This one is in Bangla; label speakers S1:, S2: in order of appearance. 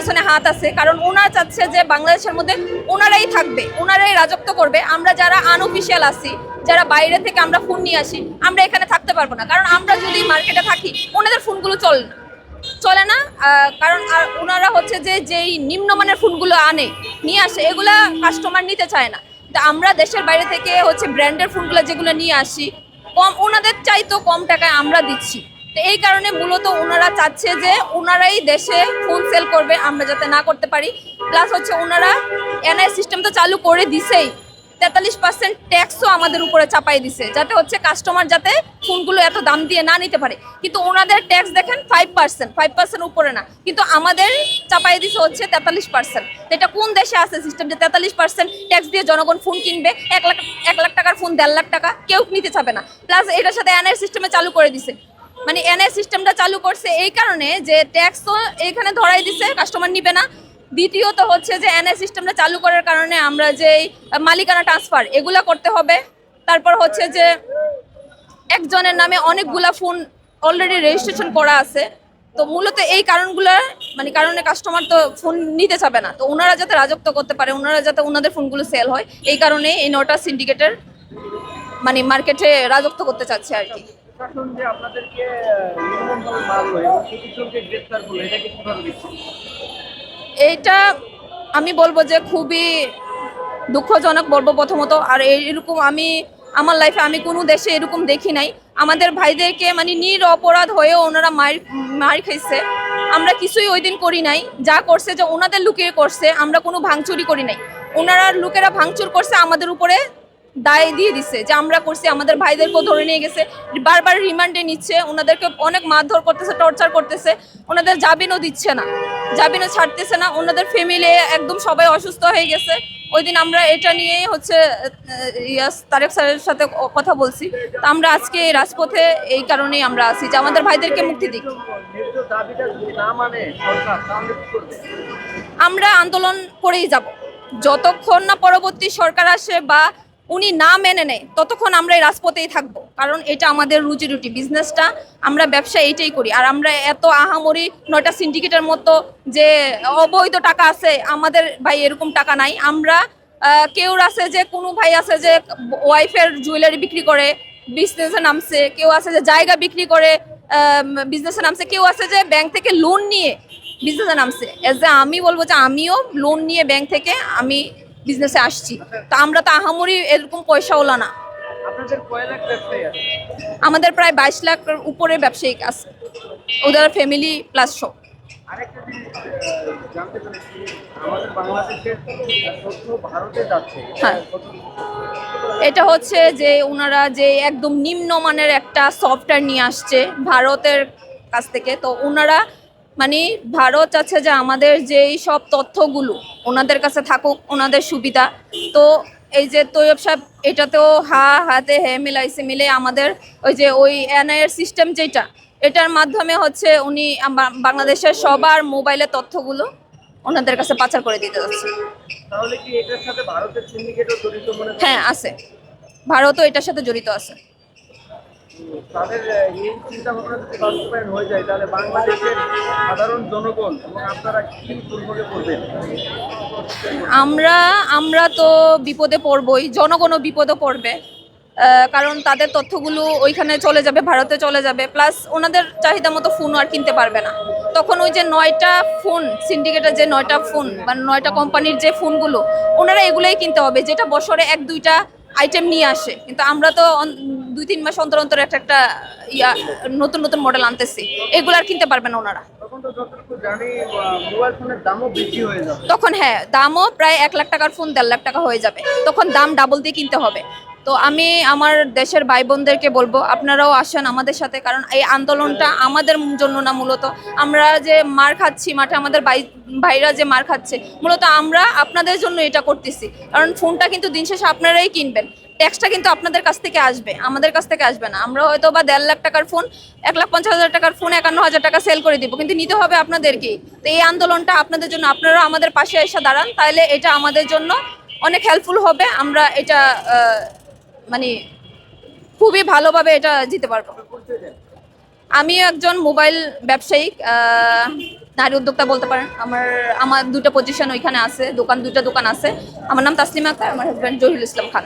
S1: পেছনে হাত আছে, কারণ ওনারা চাচ্ছে যে বাংলাদেশের মধ্যে ওনারাই থাকবে ওনারাই রাজত্ব করবে। আমরা যারা আনঅফিসিয়াল আছি, যারা বাইরে থেকে আমরা ফোন নিয়ে আসি, আমরা এখানে থাকতে পারব না। কারণ আমরা যদি মার্কেটে থাকি, ওনাদের ফোনগুলো চলে না চলে না। কারণ আর ওনারা হচ্ছে যে যেই নিম্নমানের ফোনগুলো আনে, নিয়ে আসে, এগুলা কাস্টমার নিতে চায় না। তো আমরা দেশের বাইরে থেকে হচ্ছে ব্র্যান্ডের ফোনগুলো যেগুলো নিয়ে আসি, কম ওনাদের চাইতো কম টাকায় আমরা দিচ্ছি। তো এই কারণে মূলত ওনারা চাচ্ছে যে ওনারাই দেশে ফোন সেল করবে, আমরা যাতে না করতে পারি। প্লাস হচ্ছে ওনারা এনআই সিস্টেম তো চালু করে দিছেই। তেতাল্লিশ পার্সেন্ট ট্যাক্সও আমাদের উপরে চাপাই দিছে, যাতে হচ্ছে কাস্টমার যাতে ফোনগুলো এত দাম দিয়ে না নিতে পারে। কিন্তু ওনাদের ট্যাক্স দেখেন ফাইভ পার্সেন্ট ফাইভ পার্সেন্ট উপরে না। কিন্তু আমাদের চাপাই দিছে হচ্ছে তেতাল্লিশ পার্সেন্ট এটা কোন দেশে আছে সিস্টেম যে তেতাল্লিশ পার্সেন্ট ট্যাক্স দিয়ে জনগণ ফোন কিনবে? এক লাখ এক লাখ টাকার ফোন দেড় লাখ টাকা, কেউ নিতে চাবে না। প্লাস এটার সাথে এনআই সিস্টেমে চালু করে দিছে। মানে এনআই সিস্টেমটা চালু করছে এই কারণে যে ট্যাক্স তো এখানে ধরাই দিছে কাস্টমার নিবে না। দ্বিতীয়ত হচ্ছে যে এনআই সিস্টেমটা চালু করার কারণে আমরা যে মালিকানা ট্রান্সফার এগুলা করতে হবে। তারপর হচ্ছে যে একজনের নামে অনেকগুলা ফোন অলরেডি রেজিস্ট্রেশন করা আছে। তো মূলত এই কারণগুলো মানে কারণে কাস্টমার তো ফোন নিতে চাবে না। তো ওনারা যাতে রাজত্ব করতে পারে, ওনারা যাতে ওনাদের ফোনগুলো সেল হয়, এই কারণে এই নটা সিন্ডিকেটের মানে মার্কেটে রাজত্ব করতে চাচ্ছে আর কি।
S2: প্রশাসন যে আপনাদেরকে নির্মমভাবে মারলো এবং গ্রেফতার করল দেখছেন?
S1: এইটা আমি বলব যে খুবই দুঃখজনক বলব প্রথমত। আর এরকম আমি, আমার লাইফে আমি কোনো দেশে এরকম দেখি নাই। আমাদের ভাইদেরকে মানে নির অপরাধ হয়েও ওনারা মার মার খেয়েছে আমরা কিছুই ওই দিন করি নাই। যা করছে যে ওনাদের লুকিয়ে করছে, আমরা কোনো ভাঙচুরি করি নাই। ওনারা লোকেরা ভাঙচুর করছে আমাদের উপরে দায় দিয়ে দিছে যে আমরা করছি, আমাদের ভাইদেরকেও ধরে নিয়ে গেছে। বারবার রিমান্ডে নিচ্ছে, ওনাদেরকে অনেক মারধর করতেছে, টর্চার করতেছে, ওনাদের জামিনও দিচ্ছে না, জামিনও ছাড়তেছে না, ওনাদের ফ্যামিলি একদম সবাই অসুস্থ হয়ে গেছে। ওই দিন আমরা এটা নিয়ে হচ্ছে ইয়াস, তারেক স্যারের সাথে কথা বলছি। তো আমরা আজকে এই রাজপথে এই কারণেই আমরা আছি যে আমাদের ভাইদেরকে মুক্তি দিক। আমরা আন্দোলন করেই যাব। যতক্ষণ না পরবর্তী সরকার আসে বা উনি না মেনে নেয়, ততক্ষণ আমরা এই রাজপথেই থাকব। কারণ এটা আমাদের রুজি রুটি বিজনেসটা আমরা ব্যবসা এইটাই করি। আর আমরা এত আহামরি নয়টা সিন্ডিকেটের মতো যে অবৈধ টাকা আছে, আমাদের ভাই এরকম টাকা নাই। আমরা কেউ আছে যে, কোনো ভাই আছে যে ওয়াইফের জুয়েলারি বিক্রি করে বিজনেসে নামছে, কেউ আছে যে, জায়গা বিক্রি করে বিজনেসে নামছে, কেউ আছে যে ব্যাংক থেকে লোন নিয়ে বিজনেসে নামছে। এজ আমি বলব যে, আমিও লোন নিয়ে ব্যাংক থেকে আমি বিজনেসে আসছি। তো আমরা তো আহামরি এরকম পয়সাওয়ালা না। আমাদের প্রায় বাইশ লাখ উপরে ব্যবসায়িক আছে। ওদের ফ্যামিলি প্লাস শো
S2: আরেকটা জানতে আমাদের বাংলাদেশের ভারতে যাচ্ছে।
S1: হ্যাঁ। এটা হচ্ছে যে ওনারা যে একদম নিম্নমানের একটা সফটওয়্যার নিয়ে আসছে ভারতের কাছ থেকে। তো ওনারা মানে ভারত চাচ্ছে যে আমাদের যেই সব তথ্যগুলো ওনাদের কাছে থাকুক ওনাদের সুবিধা। তো এই যে তৈয়ব সাহেব এটাতেও হা হাতে হে মিলাইছে মিলে আমাদের ওই যে ওই এনআইয়ের সিস্টেম যেটা এটার মাধ্যমে হচ্ছে উনি বাংলাদেশের সবার মোবাইলের তথ্যগুলো ওনাদের কাছে পাচার করে দিতে যাচ্ছে? হ্যাঁ আছে। ভারতও এটার সাথে জড়িত আছে।
S2: তাদের এই চিন্তা ভাবনা যদি বাস্তবায়ন হয়ে যায়, তাহলে বাংলাদেশের সাধারণ জনগণ এবং আপনারা কি দুর্ভোগে পড়বেন?
S1: আমরা আমরা তো বিপদে পড়বই, জনগণও বিপদে পড়বে কারণ তাদের তথ্যগুলো ওইখানে চলে যাবে, ভারতে চলে যাবে, প্লাস ওনাদের চাহিদা মতো ফোন আর কিনতে পারবে না। তখন ওই যে নয়টা ফোন সিন্ডিকেটের যে নয়টা ফোন বা নয়টা কোম্পানির যে ফোনগুলো, ওনারা এগুলোই কিনতে হবে, যেটা বছরে এক, দুইটা আইটেম নিয়ে আসে। কিন্তু আমরা তো দুই তিন মাস অন্তর অন্তর একটা একটা ইয়া নতুন নতুন মডেল আনতেছি। এগুলো আর কিনতে পারবেন না ওনারা।
S2: হয়ে
S1: তখন হ্যাঁ দামও প্রায় এক লাখ টাকার ফোন দেড় লাখ টাকা হয়ে যাবে। তখন দাম ডাবল দিয়ে কিনতে হবে। তো আমি আমার দেশের ভাই বোনদেরকে বলব আপনারাও আসেন আমাদের সাথে কারণ এই আন্দোলনটা আমাদের জন্য না মূলত। আমরা যে মার খাচ্ছি মাঠে আমাদের ভাই ভাইরা যে মার খাচ্ছে মূলত আমরা আপনাদের জন্য এটা করতেছি। কারণ ফোনটা কিন্তু দিন শেষে আপনারাই কিনবেন। ট্যাক্সটা কিন্তু আপনাদের কাছ থেকে আসবে আমাদের কাছ থেকে আসবে না। আমরা হয়তো বা দেড় লাখ টাকার ফোন এক লাখ পঞ্চাশ হাজার টাকার ফোন একান্ন হাজার টাকা সেল করে দিব কিন্তু নিতে হবে আপনাদেরকেই। তো এই আন্দোলনটা আপনাদের জন্য আপনারা আমাদের পাশে এসে দাঁড়ান তাহলে এটা আমাদের জন্য অনেক হেল্পফুল হবে। আমরা এটা মানে খুবই ভালোভাবে এটা জিতে পারব। আমি একজন মোবাইল ব্যবসায়িক আহ, নারী উদ্যোক্তা বলতে পারেন। আমার আমার দুটো পজিশন ওইখানে আছে দোকান দুটো দোকান আছে। আমার নাম তাসলিমা আক্তার আমার হাজব্যান্ড জহিরুল ইসলাম খান।